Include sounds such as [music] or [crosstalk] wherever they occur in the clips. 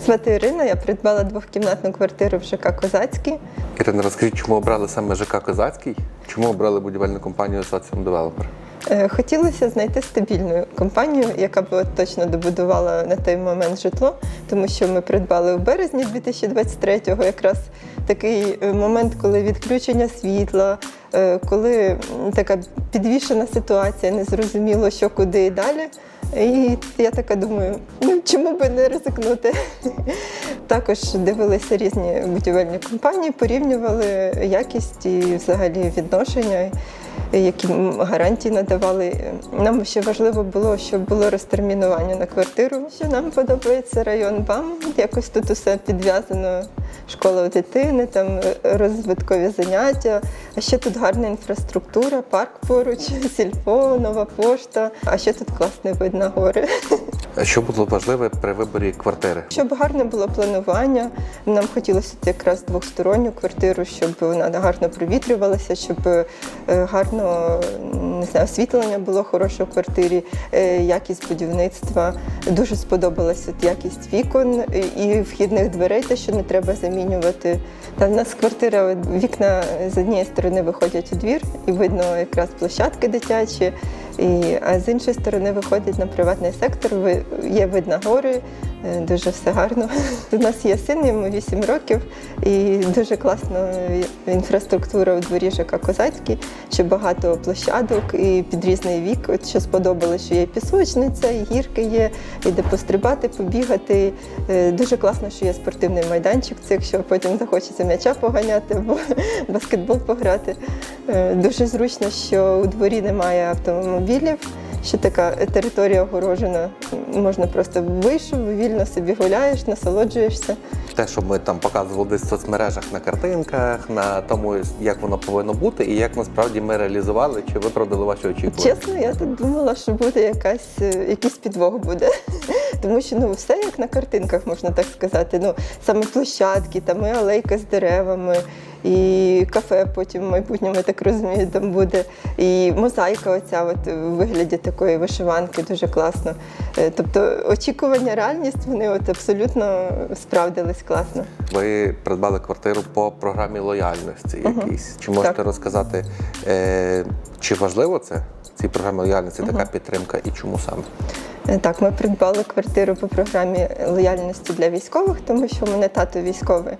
Мене звати Ірина, я придбала двохкімнатну квартиру в ЖК Козацький. Ірина, розкажіть, чому обрали саме ЖК Козацький? Чому обрали будівельну компанію Соціум Девелопер? Е, Хотілося знайти стабільну компанію, яка б точно добудувала на той момент житло, тому що ми придбали в березні 2023-го якраз такий е, момент, коли відключення світла, е, коли така підвішена ситуація, незрозуміло, що куди і далі. І я така думаю, ну чому би не ризикнути? Також дивилися різні будівельні компанії, порівнювали якість і взагалі відношення, які гарантії надавали. Нам ще важливо було, щоб було розтермінування на квартиру. Що нам подобається район БАМ, якось тут усе підв'язано. Школа у дитини, там е, розвиткові заняття. А ще тут гарна інфраструктура, парк поруч, [laughs] сільпо, нова пошта. А ще тут класний вид на гори. [laughs] А Що було важливе при виборі квартири? Щоб гарне було планування, нам хотілося якраз двосторонню квартиру, щоб вона гарно провітрювалася, щоб е, гарно не знаю, освітлення було хороше в квартирі, е, якість будівництва. Дуже сподобалась от якість вікон і- і вхідних дверей, те, що не треба замінювати. Та в нас квартира, вікна з однієї сторони виходять у двір, і видно якраз площадки дитячі. І, а з іншої сторони виходить на приватний сектор, є вид на гори, е, дуже все гарно. [laughs] У нас є син, йому 8 років, і дуже класна інфраструктура у дворі ЖК Козацький, що багато площадок і під різний вік. От що сподобалося, що є пісочниця, і гірки є, і де пострибати, побігати. Е, Дуже класно, що є спортивний майданчик. Це якщо потім захочеться м'яча поганяти або [laughs] баскетбол пограти. Е, Дуже зручно, що у дворі немає автомобілів, що така територія огорожена. Можна просто вийшов, вільно собі гуляєш, насолоджуєшся. Те, що ми там показували десь в соцмережах на картинках, на тому, як воно повинно бути, і як насправді ми реалізували чи виправдали ваші очікування. Чесно, я тут думала, що буде якась, е, якийсь підвох буде. [laughs] Тому що ну, все як на картинках, можна так сказати. Ну, саме площадки, там і алейка з деревами, і кафе потім в майбутньому, я так розумію, там буде. І мозаїка оця от у вигляді такої вишиванки дуже класно. Е, Тобто очікування, реальність, вони от абсолютно справдились класно. Ви придбали квартиру по програмі лояльності якійсь. Чи можете Так. розказати, е, чи важливо це? Цій програмі лояльності така підтримка і чому саме? Е, Так, ми придбали квартиру по програмі лояльності для військових, тому що в мене тато військовий.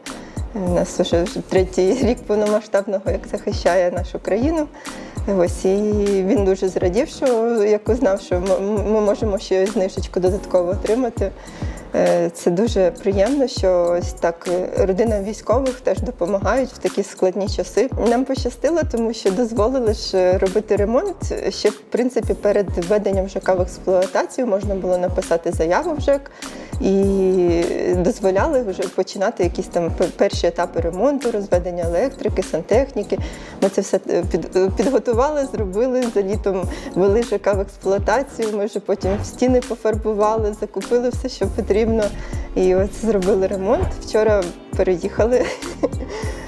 У нас вже третій рік повномасштабного, як захищає нашу країну. Ось і він дуже зрадів, що як узнав, що ми можемо ще знижечку додатково отримати. Е, Це дуже приємно, що ось так е, родинам військових теж допомагають в такі складні часи. Нам пощастило, тому що дозволили ж е, робити ремонт. Ще в принципі перед введенням ЖК в експлуатацію можна було написати заяву в ЖЕК і дозволяли вже починати якісь там перші етапи ремонту, розведення електрики, сантехніки. Ми це все під- підготували, зробили за літом, ввели ЖК в експлуатацію. Ми вже потім стіни пофарбували, закупили все, що потрібно. І от зробили ремонт. Вчора переїхали.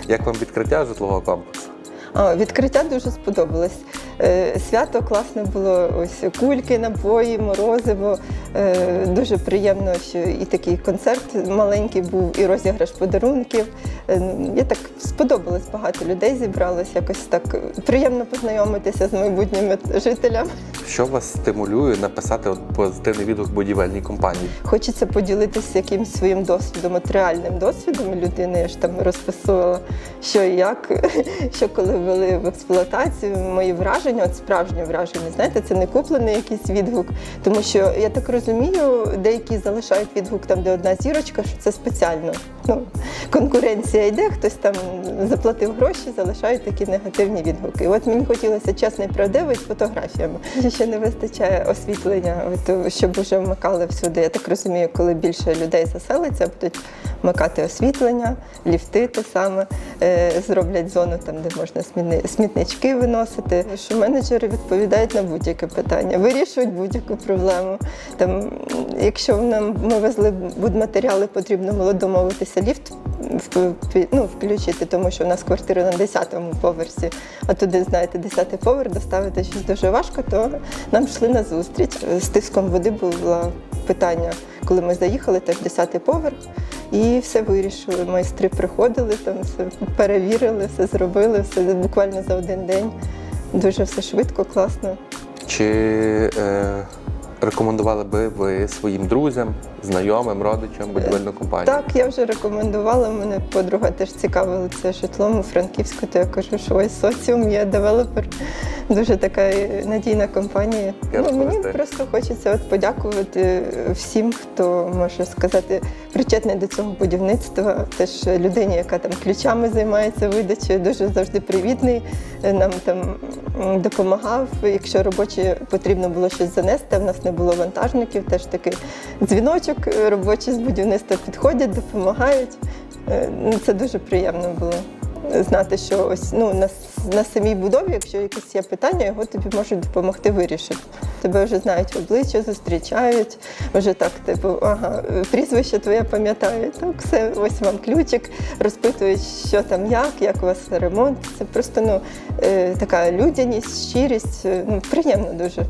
Як вам відкриття житлового комплексу? А, відкриття дуже сподобалось. Е, Свято класне було, ось кульки, напої, морозиво. Е, Дуже приємно, що і такий концерт маленький був, і розіграш подарунків. Е, Я так сподобалось, багато людей зібралось. Якось так приємно познайомитися з майбутніми жителями. Що вас стимулює написати позитивний відгук будівельній компанії? Хочеться поділитися якимось своїм досвідом, от реальним досвідом людини. Я ж там розписувала, що і як, [laughs] що коли ввели в експлуатацію, мої враження, от справжнє враження. Знаєте, це не куплений якийсь відгук, тому що я так розумію, деякі залишають відгук там, де одна зірочка, що це спеціально. Ну, конкуренція йде, хтось там заплатив гроші, залишають такі негативні відгуки. От мені хотілося чесно і правдиво з фотографіями. Ще не вистачає освітлення, от, щоб вже вмикали всюди. Я так розумію, коли більше людей заселиться, будуть вмикати освітлення, ліфти те саме, е, зроблять зону там, де можна смітнички виносити. Що менеджери відповідають на будь-яке питання, вирішують будь-яку проблему. Там, якщо нам ми везли будматеріали, потрібно було домовитися ліфт ну, включити, тому що у нас квартира на 10-му поверсі, а туди, знаєте, 10-й поверх доставити щось дуже важко, то нам йшли на зустріч. З тиском води було питання, коли ми заїхали, теж 10-й поверх. І все вирішили. Майстри приходили, там все перевірили, все зробили, все буквально за один день. Дуже все швидко, класно. Чи е, рекомендували би ви своїм друзям, знайомим, родичам будівельну компанію? Так, я вже рекомендувала. Мене подруга теж цікавила це житлом у Франківську, то я кажу, що ось соціум є девелопер. Дуже така надійна компанія. Я Ну, мені просто хочеться от подякувати всім, хто може сказати причетний до цього будівництва. Теж людині, яка там ключами займається видачею, дуже завжди привітний. е, Нам там допомагав. Якщо робочі потрібно було щось занести, а в нас не було вантажників, теж такий дзвіночок е, робочі з будівництва підходять, допомагають. Е, ну, Це дуже приємно було. Знати, що ось ну на, на самій будові, якщо якісь є питання, його тобі можуть допомогти вирішити. Тебе вже знають обличчя, зустрічають. Вже так, типу, ага, е, прізвище твоє пам'ятають. Так, все, ось вам ключик, розпитують, що там, як, як у вас ремонт. Це просто ну така людяність, щирість. Ну приємно дуже.